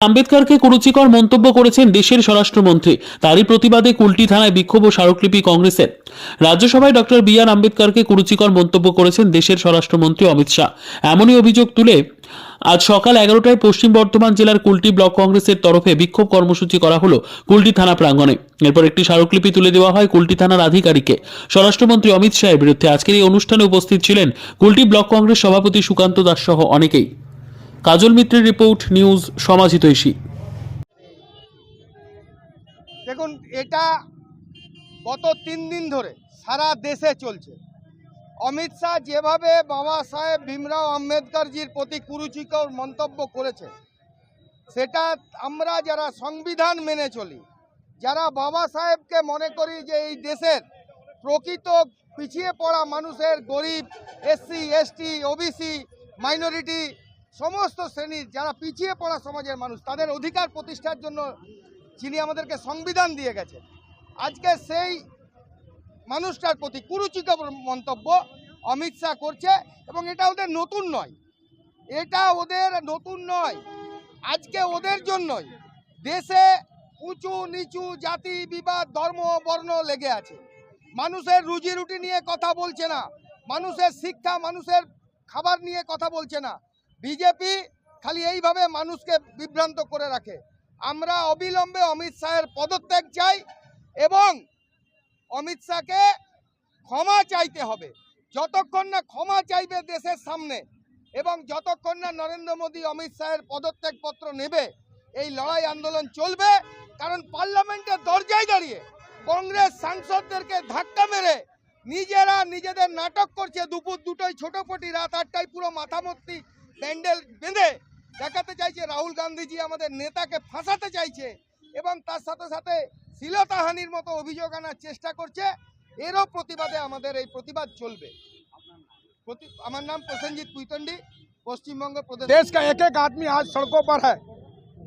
আম্বেদকরকে কুরুচিকর মন্তব্য করেছেন দেশের স্বরাষ্ট্রমন্ত্রী। তারই প্রতিবাদে কুলটি থানায় বিক্ষোভ ও স্মারকলিপি কংগ্রেসের। রাজ্যসভায় ডক্টর বি আর আম্বেদকরকে কুরুচিকর মন্তব্য করেছেন দেশের স্বরাষ্ট্রমন্ত্রী অমিত শাহ। এমনই অভিযোগ তুলে আজ সকাল এগারোটায় পশ্চিম বর্ধমান জেলার কুলটি ব্লক কংগ্রেসের তরফে বিক্ষোভ কর্মসূচি করা হলো কুলটি থানা প্রাঙ্গণে। এরপর একটি স্মারকলিপি তুলে দেওয়া হয় কুলটি থানার আধিকারিককে। স্বরাষ্ট্রমন্ত্রী অমিত শাহের বিরুদ্ধে আজকের এই অনুষ্ঠানে উপস্থিত ছিলেন কুলটি ব্লক কংগ্রেস সভাপতি সুকান্ত দাস সহ অনেকেই। কাজল মিত্রের রিপোর্ট, নিউজ সমাজিতৈষী দেখুন, এটা গত তিন দিন ধরে সারা দেশে চলছে। অমিত শাহ যেভাবে বাবা সাহেব ভীমরাও আম্বেদকরজির প্রতি কুরুচিকর মন্তব্য করেছে, সেটা আমরা যারা সংবিধান মেনে চলি, যারা বাবা সাহেবকে মনে করি যে এই দেশের প্রকৃত পিছিয়ে পড়া মানুষের গরিব, এসসি, এসটি, ওবিসি, মাইনরিটি সমস্ত শ্রেণির যারা পিছিয়ে পড়া সমাজের মানুষ, তাদের অধিকার প্রতিষ্ঠার জন্য যিনি আমাদেরকে সংবিধান দিয়ে গেছেন। আজকে সেই মানুষটার প্রতি কুরুচিকর মন্তব্য অমিত শাহ করছে এবং এটা ওদের নতুন নয়। এটা ওদের নতুন নয়। আজকে ওদের জন্যই দেশে উঁচু নিচু জাতি, বিবাদ, ধর্ম, বর্ণ লেগে আছে। মানুষের রুজি রুটি নিয়ে কথা বলছে না। মানুষের শিক্ষা, মানুষের খাবার নিয়ে কথা বলছে না। বিজেপি খালি এইভাবে মানুষকে বিভ্রান্ত করে রাখে। আমরা অবিলম্বে অমিত শাহের পদত্যাগ চাই এবং অমিত শাহকে ক্ষমা চাইতে হবে। যতক্ষণ না ক্ষমা চাইবে দেশের সামনে এবং যতক্ষণ না নরেন্দ্র মোদী অমিত শাহের পদত্যাগপত্র নেবে, এই লড়াই আন্দোলন চলবে। কারণ পার্লামেন্টের দরজায় দাঁড়িয়ে কংগ্রেস সাংসদদেরকে ধাক্কা মেরে নিজেরা নিজেদের নাটক করছে। দুপুর দুটোই ছোটপটি, রাত আটটায় পুরো মাথামর্তি প্যান্ডেল বেঁধে দেখাতে চাইছে রাহুল গান্ধীজি আমাদের নেতাকে ফাঁসাতে চাইছে এবং তার সাথে সাথে শ্লীলতাহানির মতো অভিযোগ আনার চেষ্টা করছে এরও প্রতিবাদে আমাদের এই প্রতিবাদ চলবে প্রতি- আমার নাম প্রসেনজিৎ কুইতন্ডি পশ্চিমবঙ্গ প্রদেশ देश का एक एक आदमी आज सड़कों पर है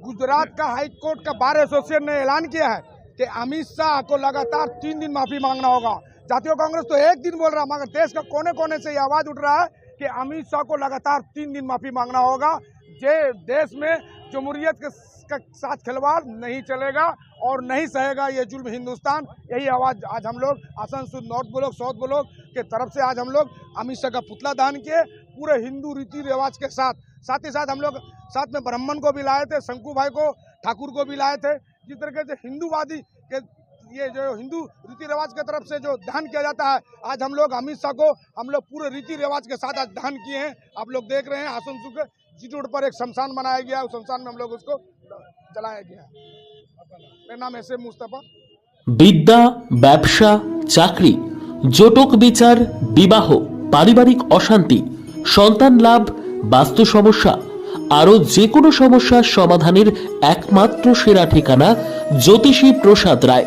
गुजरात का हाई कोर्ट का बार एसोसिएशन ने ऐलान किया है कि अमित शाह को लगातार तीन दिन माफी मांगना होगा जातीय कांग्रेस तो एक दिन बोल रहा है मगर देश का कोने कोने से ये आवाज उठ रहा है कि अमित शाह को लगातार तीन दिन माफ़ी मांगना होगा। जे देश में जमहूरियत के साथ खिलवाड़ नहीं चलेगा और नहीं सहेगा ये जुल्म हिंदुस्तान, यही आवाज़ आज हम लोग, Asansol north block, south block के तरफ़ से आज हम लोग अमित शाह का पुतला दान किए, पूरे हिंदू रीति रिवाज के साथ। साथ ही साथ हम लोग साथ में ब्राह्मण को भी लाए थे, शंकु भाई को, ठाकुर को भी लाए थे। जिस तरीके से हिंदूवादी के ये जो हिंदू रीति रिवाज के तरफ से जो दान किया जाता है आज हम लोग अमित शाह को हम लोग पूरे रीति रिवाज के साथ आज दान किए हैं आप लोग देख रहे हैं आसनसोल के जी रोड पर एक शमशान बनाया गया उस शमशान में हम लोग उसको जलाया गया मेरा नाम एस एम मुस्तफ़ा বিদ্যা ব্যবসা চাকরি জটক বিচার বিবাহ পারিবারিক অশান্তি সন্তান লাভ বাস্তু সমস্যা আরও যে কোনো সমস্যার সমাধানের একমাত্র সেরা ঠিকানা জ্যোতিষী প্রসাদ রায়